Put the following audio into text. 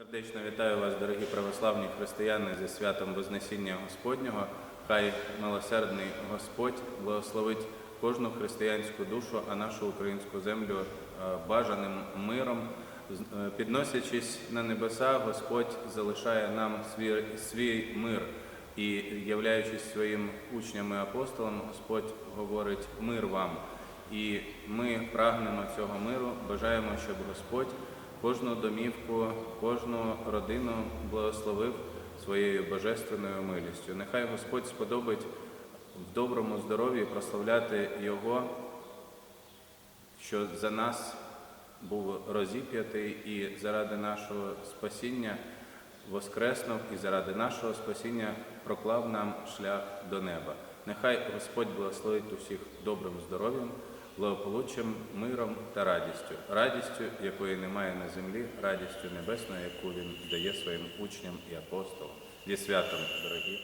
Сердечно вітаю вас, дорогі православні християни, зі святом Вознесіння Господнього. Хай милосердний Господь благословить кожну християнську душу, а нашу українську землю е, бажаним миром. Е, Підносячись на небеса, Господь залишає нам свій, свій мир. І являючись своїм учням і апостолом, Господь говорить мир вам. І ми прагнемо цього миру, бажаємо, щоб Господь кожну домівку, кожну родину благословив своєю божественною милістю. Нехай Господь сподобить в доброму здоров'ї прославляти Його, що за нас був розіп'ятий і заради нашого спасіння воскреснув і заради нашого спасіння проклав нам шлях до неба. Нехай Господь благословить усіх добрим здоров'ям, благополуччям, миром та радістю, радістю, якої немає на землі, радістю небесною, яку він дає своїм учням і апостолам. Зі святом, дорогі.